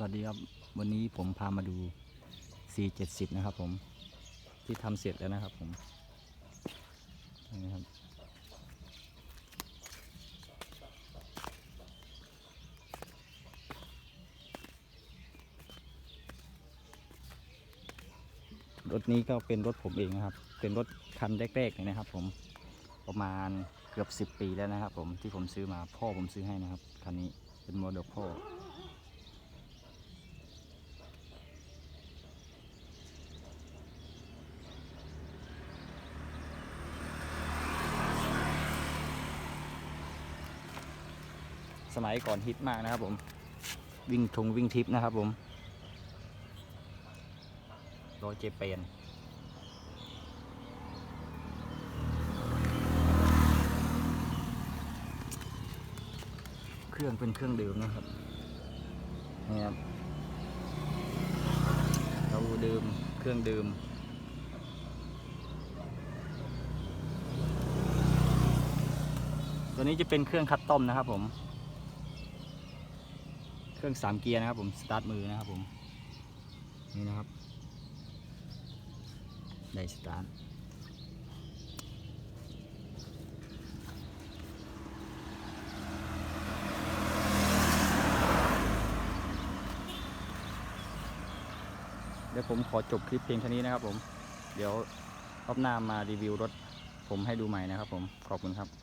สวัสดีครับ วันนี้ผมพามาดู C70 นะครับผม ที่ทำเสร็จแล้วนะครับผมนี่นะครับรถนี้ก็เป็นรถผมเองนะครับ เป็นรถคันแรกๆเลยนะครับ ผม ประมาณเกือบ 10 ปีแล้วนะครับ ผมที่ผมซื้อมาพ่อผมซื้อให้นะครับคันนี้เป็นโมเดลพ่อ สมัยก่อนฮิตมากนะครับผมวิ่งทงวิ่งทิปนะครับผมโรยเจเปนเครื่องเป็นเครื่องเดิมนะครับนี่ครับเราเดิมเครื่องเดิมตัวนี้จะเป็นเครื่องคัดต้อมนะครับผม เครื่องสามเกียร์นะครับผมสตาร์ทมือนะครับผมนี่นะครับได้สตาร์ทเดี๋ยวผมขอจบคลิปเพียงเท่านี้นะครับผม เดี๋ยวรอบหน้ามารีวิวรถผมให้ดูใหม่นะครับผม ขอบคุณครับ